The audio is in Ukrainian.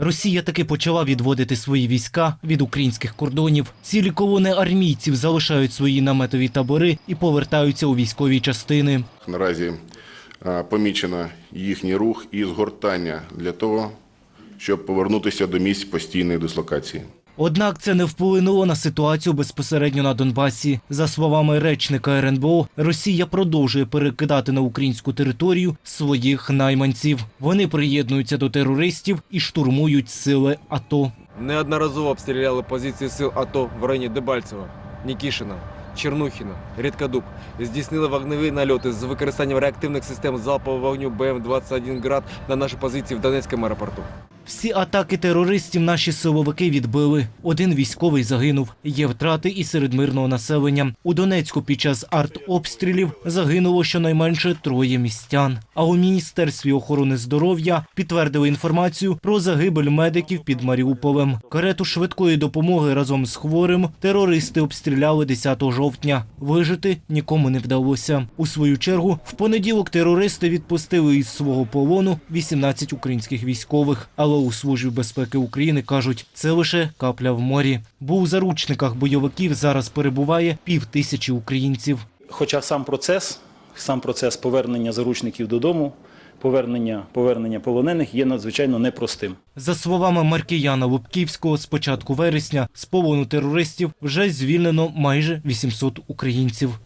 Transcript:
Росія таки почала відводити свої війська від українських кордонів. Цілі колони армійців залишають свої наметові табори і повертаються у військові частини. Наразі помічено їхній рух і згортання для того, щоб повернутися до місць постійної дислокації. Однак це не вплинуло на ситуацію безпосередньо на Донбасі. За словами речника РНБО, Росія продовжує перекидати на українську територію своїх найманців. Вони приєднуються до терористів і штурмують сили АТО. Неодноразово обстріляли позиції сил АТО в районі Дебальцева, Нікішина, Чернухіна, Рідкадуб. Здійснили вогневі нальоти з використанням реактивних систем залпового вогню БМ-21 «Град» на наші позиції в Донецькому аеропорту. Всі атаки терористів наші силовики відбили. Один військовий загинув. Є втрати і серед мирного населення. У Донецьку під час артобстрілів загинуло щонайменше троє містян. А у міністерстві охорони здоров'я підтвердили інформацію про загибель медиків під Маріуполем. Карету швидкої допомоги разом з хворим терористи обстріляли 10 жовтня. Вижити нікому не вдалося. У свою чергу, в понеділок терористи відпустили із свого полону 18 українських військових. Але у службі безпеки України кажуть, це лише капля в морі. Бо у заручниках бойовиків зараз перебуває пів тисячі українців. Хоча сам процес, сам процес повернення заручників додому, повернення, повернення полонених є надзвичайно непростим. За словами Маркіяна Лубківського, з початку вересня з полону терористів вже звільнено майже 800 українців.